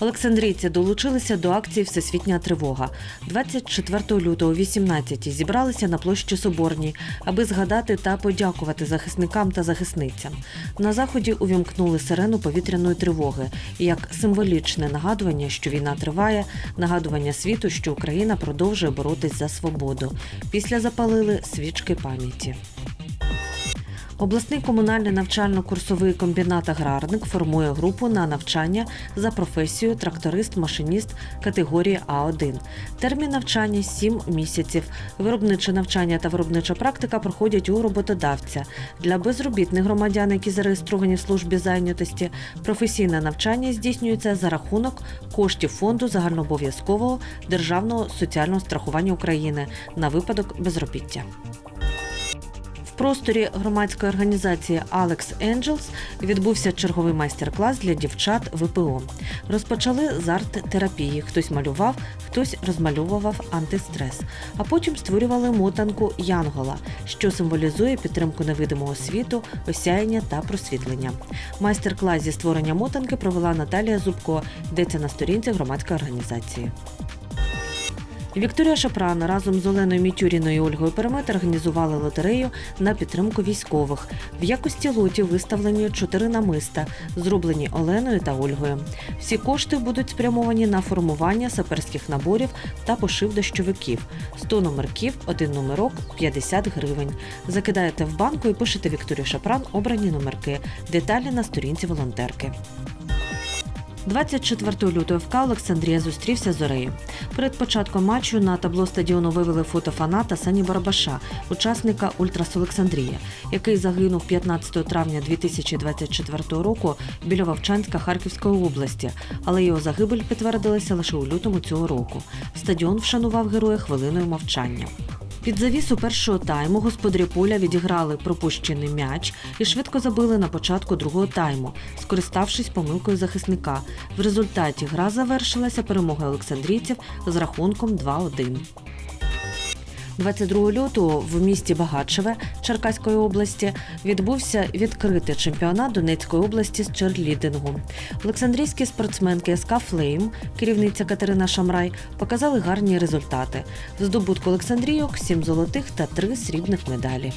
Олександрійці долучилися до акції Всесвітня тривога. 24 лютого о 18 зібралися на площі Соборній, аби згадати та подякувати захисникам та захисницям. На заході увімкнули сирену повітряної тривоги як символічне нагадування, що війна триває, нагадування світу, що Україна продовжує боротись за свободу. Після запалили свічки пам'яті. Обласний комунальний навчально-курсовий комбінат Аграрник формує групу на навчання за професією тракторист-машиніст категорії А1. Термін навчання 7 місяців. Виробниче навчання та виробнича практика проходять у роботодавця. Для безробітних громадян, які зареєстровані в службі зайнятості, професійне навчання здійснюється за рахунок коштів фонду загальнообов'язкового державного соціального страхування України на випадок безробіття. Просторі громадської організації Alex Angels відбувся черговий майстер-клас для дівчат ВПО. Розпочали з арт-терапії. Хтось малював, хтось розмальовував антистрес, а потім створювали мотанку Янгола, що символізує підтримку невидимого світу, осяяння та просвітлення. Майстер-клас зі створення мотанки провела Наталія Зубко, йдеться на сторінці громадської організації. Вікторія Шапран разом з Оленою Мітюріною і Ольгою Перемет організували лотерею на підтримку військових. В якості лотів виставлені чотири намиста, зроблені Оленою та Ольгою. Всі кошти будуть спрямовані на формування саперських наборів та пошив дощовиків. 100 номерків, один номерок 50 гривень. Закидаєте в банку і пишете Вікторію Шапран обрані номерки. Деталі на сторінці волонтерки. 24 лютого ФК Олександрія зустрівся з Орею. Перед початком матчу на табло стадіону вивели фото фаната Сані Барабаша, учасника Ультрас Олександрія, який загинув 15 травня 2024 року біля Вовчанська Харківської області, але його загибель підтвердилася лише у лютому цього року. Стадіон вшанував героя хвилиною мовчання. Під завісу першого тайму господарі поля відіграли пропущений м'яч і швидко забили на початку другого тайму, скориставшись помилкою захисника. В результаті гра завершилася перемогою олександрійців з рахунком 2-1. 22 лютого в місті Багачеве Черкаської області відбувся відкритий чемпіонат Донецької області з черлідингу. Олександрійські спортсменки СК Флейм, керівниця Катерина Шамрай, показали гарні результати. В здобутку Олександрійок сім золотих та три срібних медалі.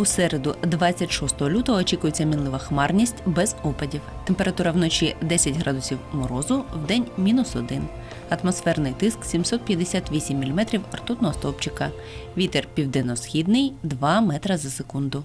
У середу, 26 лютого, очікується мінлива хмарність без опадів. Температура вночі 10 градусів морозу, вдень мінус 1. Атмосферний тиск 758 мм ртутного стовпчика. Вітер південно-східний 2 метра за секунду.